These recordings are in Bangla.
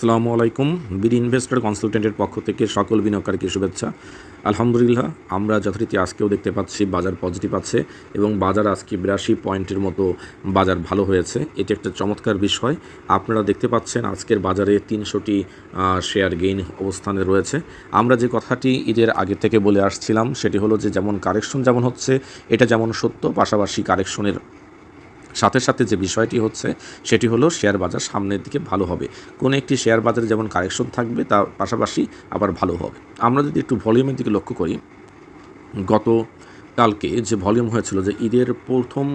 আসসালামু আলাইকুম। বিডি ইনভেস্টর কনসালটেন্টের পক্ষ থেকে সকল বিনিয়োগকারীকে শুভেচ্ছা। আলহামদুলিল্লাহ, আমরা যথারীতি আজকেও দেখতে পাচ্ছি বাজার পজিটিভ আছে এবং বাজার আজকে বিরাশি পয়েন্টের মতো বাজার ভালো হয়েছে। এটি একটা চমৎকার বিষয়। আপনারা দেখতে পাচ্ছেন আজকের বাজারে তিনশোটি শেয়ার গেইন অবস্থানে রয়েছে। আমরা যে কথাটি ঈদের আগে থেকে বলে আসছিলাম, সেটি হলো যে যেমন কারেকশন যেমন হচ্ছে, এটা যেমন সত্য, পাশাপাশি কারেকশনের সাথে সাথে যে বিষয়টি হচ্ছে, সেটি হলো শেয়ার বাজার সামনের দিকে ভালো হবে। কোনো একটি শেয়ার বাজারে যেমন কারেকশন থাকবে, তার পাশাপাশি আবার ভালো হবে। আমরা যদি একটু ভলিউমের দিকে লক্ষ্য করি, গত কালকে যে ভলিউম হয়েছিল যে ঈদের প্রথম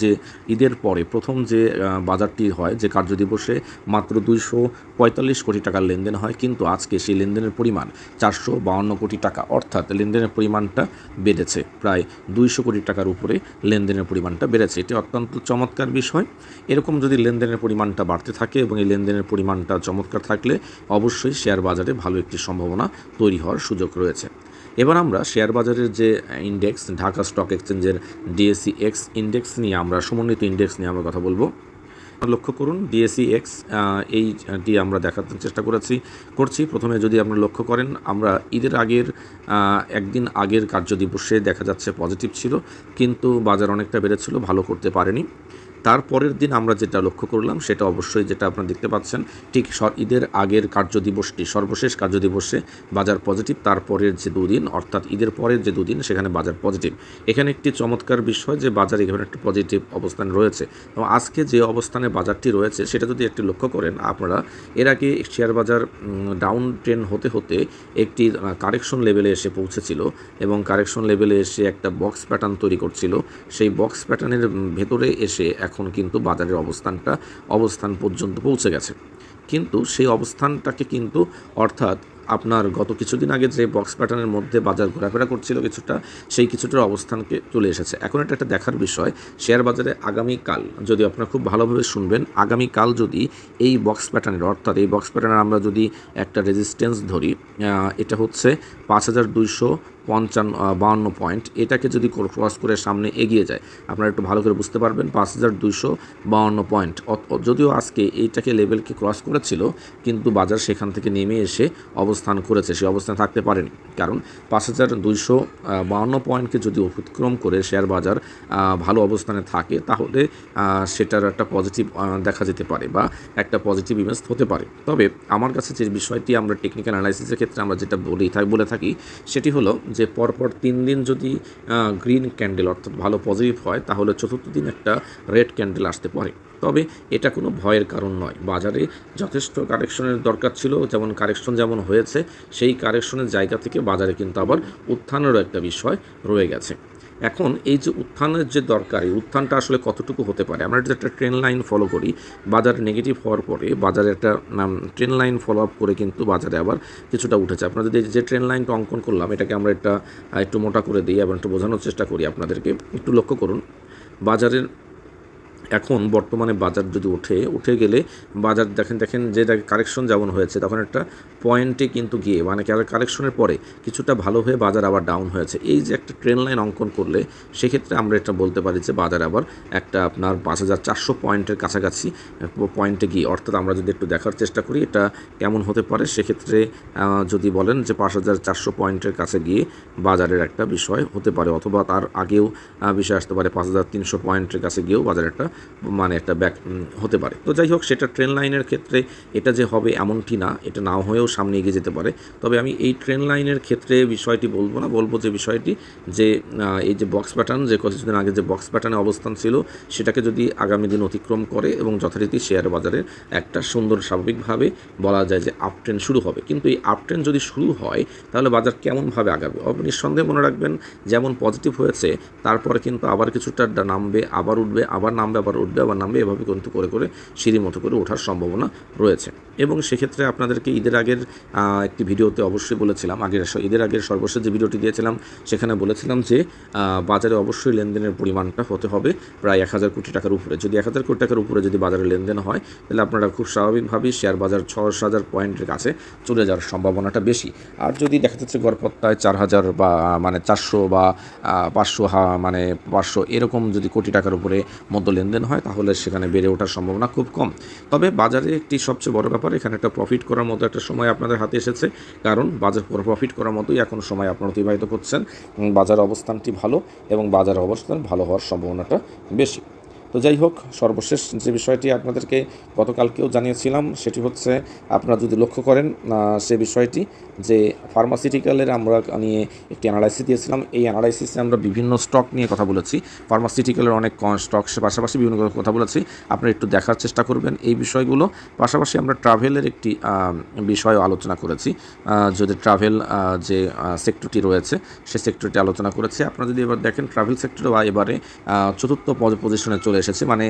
যে ঈদের পরে প্রথম যে বাজারটি হয় যে কার্যদিবসে মাত্র দুইশো পঁয়তাল্লিশ কোটি টাকার লেনদেন হয়, কিন্তু আজকে সেই লেনদেনের পরিমাণ চারশো বাউন্ন কোটি টাকা, অর্থাৎ লেনদেনের পরিমাণটা বেড়েছে। প্রায় দুইশো কোটি টাকার উপরে লেনদেনের পরিমাণটা বেড়েছে। এটি অত্যন্ত চমৎকার বিষয়। এরকম যদি লেনদেনের পরিমাণটা বাড়তে থাকে এবং এই লেনদেনের পরিমাণটা চমৎকার থাকলে অবশ্যই শেয়ার বাজারে ভালো একটি সম্ভাবনা তৈরি হওয়ার সুযোগ রয়েছে। এবার আমরা শেয়ার বাজারের যে ইন্ডেক্স ঢাকা স্টক এক্সচেঞ্জের ডিএসসি এক্স ইন্ডেক্স নিয়ে আমরা, সমন্বিত ইন্ডেক্স নিয়ে আমরা কথা বলব। লক্ষ্য করুন ডিএসসি এক্স এইটি আমরা দেখার চেষ্টা করেছি, করছি। প্রথমে যদি আপনারা লক্ষ্য করেন, আমরা ঈদের আগের একদিন আগের কার্যদিবসে দেখা যাচ্ছে পজিটিভ ছিল, কিন্তু বাজার অনেকটা বেড়েছিল, ভালো করতে পারেনি। তারপরের দিন আমরা যেটা লক্ষ্য করলাম, সেটা অবশ্যই যেটা আপনারা দেখতে পাচ্ছেন, ঠিক ঈদের আগের কার্যদিবসটি, সর্বশেষ কার্যদিবসে বাজার পজিটিভ, তারপরের যে দুদিন, অর্থাৎ ঈদের পরের যে দুদিন, সেখানে বাজার পজিটিভ। এখানে একটি চমৎকার বিষয় যে, বাজার এখানে একটা পজিটিভ অবস্থান রয়েছে। এবং আজকে যে অবস্থানে বাজারটি রয়েছে, সেটা যদি একটি লক্ষ্য করেন, আপনারা, এর আগে শেয়ার বাজার ডাউন ট্রেন হতে হতে একটি কারেকশন লেভেলে এসে পৌঁছেছিল এবং কারেকশন লেভেলে এসে একটা বক্স প্যাটার্ন তৈরি করছিল। সেই বক্স প্যাটার্নের ভেতরে এসে এখন কিন্তু বাজারের অবস্থানটা, অবস্থান পর্যন্ত পৌঁছে গেছে। কিন্তু সেই অবস্থানটাকে কিন্তু অর্থাৎ আপনার গত কিছুদিন আগে যে বক্স প্যাটার্নের মধ্যে বাজার ঘোরাফেরা করছিল কিছুটা, সেই কিছুটার অবস্থানকে চলে এসেছে। এখন এটা একটা দেখার বিষয় শেয়ার বাজারে আগামীকাল, যদি আপনারা খুব ভালোভাবে শুনবেন, আগামীকাল যদি এই বক্স প্যাটার্নের অর্থাৎ এই বক্স প্যাটার্নের আমরা যদি একটা রেজিস্ট্যান্স ধরি এটা হচ্ছে পাঁচ হাজার দুইশো পঞ্চান্ন বাহান্ন পয়েন্ট এটাকে যদি ক্রস করে সামনে এগিয়ে যায়, আপনারা একটু ভালো করে বুঝতে পারবেন, পাঁচ হাজার দুইশো বাহান্ন পয়েন্ট যদিও আজকে এইটাকে লেভেলকে ক্রস করেছিল, কিন্তু বাজার সেখান থেকে নেমে এসে অবস্থান করেছে। সে অবস্থানে থাকতে পারেনি। কারণ পাঁচ হাজার দুইশো বাহান্ন পয়েন্টকে যদি অতিক্রম করে শেয়ার বাজার ভালো অবস্থানে থাকে, তাহলে সেটার একটা পজিটিভ দেখা যেতে পারে বা একটা পজিটিভ ইমেজ হতে পারে। তবে আমার কাছে যে বিষয়টি আমরা টেকনিক্যাল অ্যানালাইসিসের ক্ষেত্রে আমরা যেটা বলি বলে থাকি, সেটি হলো যে পরপর তিন দিন যদি গ্রিন ক্যান্ডেল অর্থাৎ ভালো পজিটিভ হয়, তাহলে চতুর্থ দিন একটা রেড ক্যান্ডেল আসতে পারে। তবে এটা কোনো ভয়ের কারণ নয়। বাজারে যথেষ্ট কারেকশনের দরকার ছিল, যেমন কারেকশন যেমন হয়েছে, সেই কারেকশনের জায়গা থেকে বাজারে কিন্তু আবার উত্থানেরও একটা বিষয় রয়ে গেছে। এখন এই যে উত্থানের যে দরকার এই উত্থানটা আসলে কতটুকু হতে পারে? আমরা একটা ট্রেন লাইন ফলো করি, বাজার নেগেটিভ হওয়ার পরে বাজারে একটা ট্রেন লাইন ফলো আপ করে কিন্তু বাজারে আবার কিছুটা উঠেছে। আপনারা যদি যে ট্রেন লাইনটা অঙ্কন করলাম, এটাকে আমরা একটা, একটু মোটা করে দিই এবং একটু বোঝানোর চেষ্টা করি আপনাদেরকে। একটু লক্ষ্য করুন, বাজারের এখন বর্তমানে বাজার যদি ওঠে, উঠে গেলে বাজার দেখেন দেখেন যে কারেকশন যেমন হয়েছে, তখন একটা পয়েন্টে কিন্তু গিয়ে মানে কারেকশনের পরে কিছুটা ভালো হয়ে বাজার আবার ডাউন হয়েছে। এই যে একটা ট্রেন লাইন অঙ্কন করলে, সেক্ষেত্রে আমরা এটা বলতে পারি যে বাজার আবার একটা আপনার পাঁচ হাজার চারশো পয়েন্টের কাছাকাছি পয়েন্টে গিয়ে। অর্থাৎ আমরা যদি একটু দেখার চেষ্টা করি, এটা কেমন হতে পারে? সেক্ষেত্রে যদি বলেন যে পাঁচ হাজার চারশো পয়েন্টের কাছে গিয়ে বাজারের একটা বিষয় হতে পারে, অথবা তার আগেও বিষয় আসতে পারে পাঁচ হাজার তিনশো পয়েন্টের কাছে গিয়েও বাজার একটা মানে একটা ব্যাক হতে পারে। তো যাই হোক, সেটা ট্রেন লাইনের ক্ষেত্রে এটা যে হবে এমনটি না, এটা নাও হয়েও সামনে এগিয়ে যেতে পারে। তবে আমি এই ট্রেন লাইনের ক্ষেত্রে বিষয়টি বলব না। বলব যে বিষয়টি যে এই যে বক্স প্যাটার্ন যে কিছুদিন আগে যে বক্স প্যাটার্নে অবস্থান ছিল, সেটাকে যদি আগামী দিন অতিক্রম করে এবং যথারীতি শেয়ার বাজারে একটা সুন্দর স্বাভাবিকভাবে বলা যায় যে আপ ট্রেন শুরু হবে। কিন্তু এই আপ ট্রেন যদি শুরু হয়, তাহলে বাজার কেমনভাবে আগাবে? আপনি নিঃসন্দেহে মনে রাখবেন, যেমন পজিটিভ হয়েছে, তারপরে কিন্তু আবার কিছুটা নামবে, আবার উঠবে, আবার নামবে, আবার উঠবে, আবার নামবে, এভাবে কিন্তু করে করে সিঁড়ি মতো করে ওঠার সম্ভাবনা রয়েছে। এবং সেক্ষেত্রে আপনাদেরকে ঈদের আগের একটি ভিডিওতে অবশ্যই বলেছিলাম, আগের ঈদের আগের সর্বশেষ যে ভিডিওটি দিয়েছিলাম, সেখানে বলেছিলাম যে বাজারে অবশ্যই লেনদেনের পরিমাণটা হতে হবে প্রায় এক হাজার কোটি টাকার উপরে। যদি এক হাজার কোটি টাকার উপরে যদি বাজারে লেনদেন হয়, তাহলে আপনারা খুব স্বাভাবিকভাবেই শেয়ার বাজার ছ হাজার পয়েন্টের কাছে চলে যাওয়ার সম্ভাবনাটা বেশি। আর যদি দেখা যাচ্ছে গড়পত্তায় চার হাজার বা মানে চারশো বা পাঁচশো হা মানে পাঁচশো এরকম যদি কোটি টাকার উপরে মধ্য লেনদেন হয়, তাহলে সেখানে বেড়ে ওঠার সম্ভাবনা খুব কম। তবে বাজারে একটি সবচেয়ে বড় ব্যাপার, এখানে একটা প্রফিট করার মতো একটা সময় আপনাদের হাতে এসেছে। কারণ বাজার প্রফিট করার মতোই এখন সময় আপনারা অতিবাহিত করছেন। বাজার অবস্থানটি ভালো এবং বাজার অবস্থান ভালো হওয়ার সম্ভাবনাটা বেশি। তো যাই হোক সর্বশেষ যে বিষয়টি আপনাদেরকে গতকালকেও জানিয়েছিলাম সেটি হচ্ছে আপনারা যদি লক্ষ্য করেন সে বিষয়টি যে ফার্মাসিউটিক্যালের আমরা নিয়ে একটি অ্যানালাইসিস দিয়েছিলাম। এই অ্যানালাইসিসে আমরা বিভিন্ন স্টক নিয়ে কথা বলেছি। ফার্মাসিউটিক্যালের অনেক স্টক পাশাপাশি বিভিন্ন কথা বলেছি। আপনারা একটু দেখার চেষ্টা করবেন এই বিষয়গুলো। পাশাপাশি আমরা ট্রাভেলের একটি বিষয় আলোচনা করেছি। যদি ট্রাভেল যে সেক্টরটি রয়েছে সে সেক্টরটি আলোচনা করেছি। আপনারা যদি এবার দেখেন ট্রাভেল সেক্টর এবারে আহ, চতুর্থ পজিশনে চলে এসেছে। মানে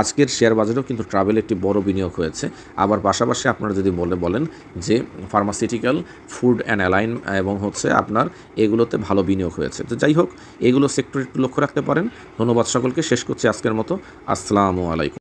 আজকের শেয়ার বাজারেও কিন্তু ট্রাভেল একটি বড় বিনিয়োগ হয়েছে। আবার পাশাপাশি আপনারা যদি বলে বলেন যে ফার্মাসিউটিক্যাল ফুড অ্যান্ড অ্যালাইন এবং হচ্ছে আপনার এগুলোতে ভালো বিনিয়োগ হয়েছে। তো যাই হোক, এগুলো সেক্টর একটু লক্ষ্য রাখতে পারেন। ধন্যবাদ সকলকে। শেষ করছি আজকের মতো। আসসালামু আলাইকুম।